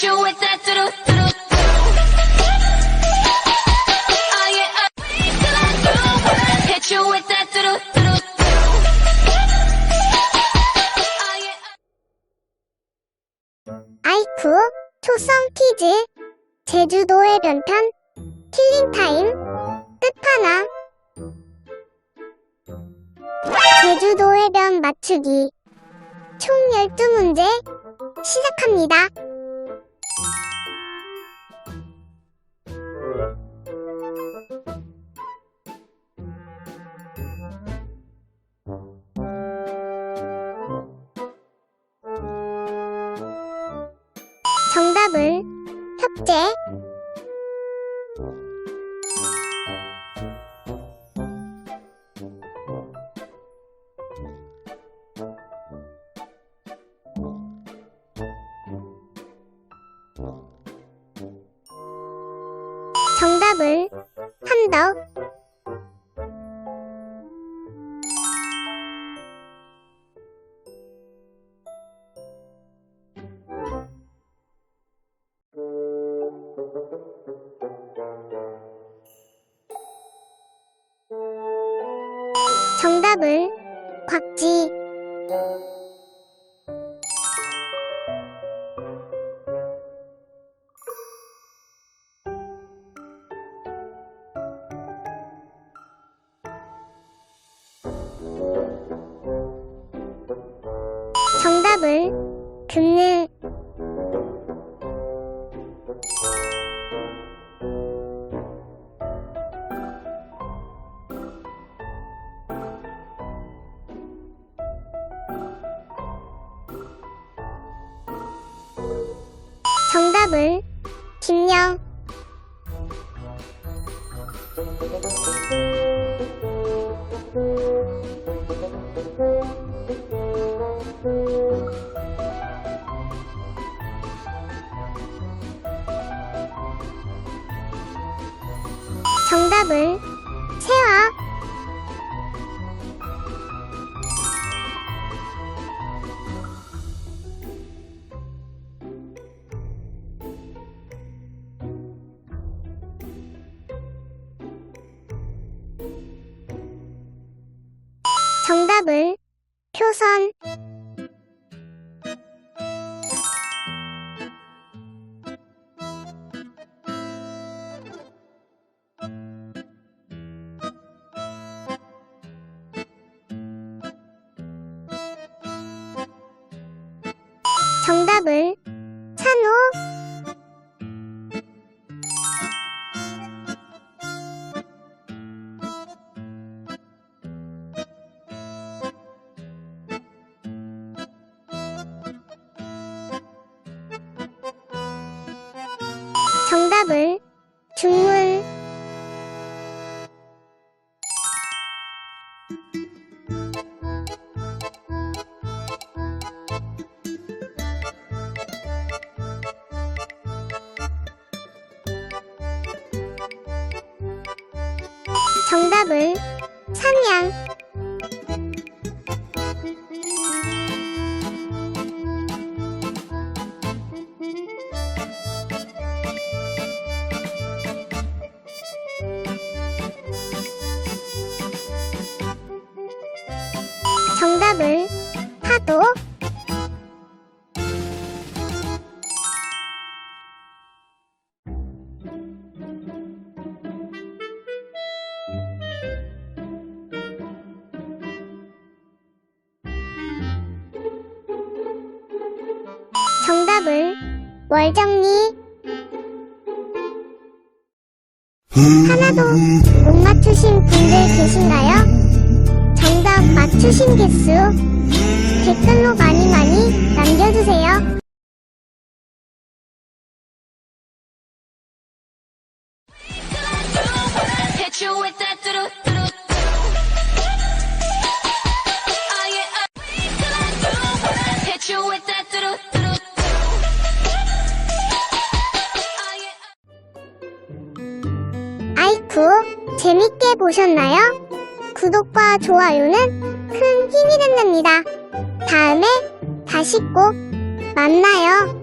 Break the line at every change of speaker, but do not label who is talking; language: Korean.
Oh uh. Oh.
아이쿠, 초성 퀴즈, 제주도의 변탄, 킬링타임, 끝하나. 제주도의 변 맞추기. 총 12문제, 시작합니다. 정답은 협재. 정답은 함덕. 정답은 곽지. 정답은 금능. 정답은 김영. 정답은 세화. 정답은 표선. 정답은 중문. 정답은 삼양. 월정리. 하나도 못 맞추신 분들 계신가요? 정답 맞추신 개수 댓글로 많이 많이 남겨주세요. 재밌게 보셨나요? 구독과 좋아요는 큰 힘이 됩니다. 다음에 다시 꼭 만나요.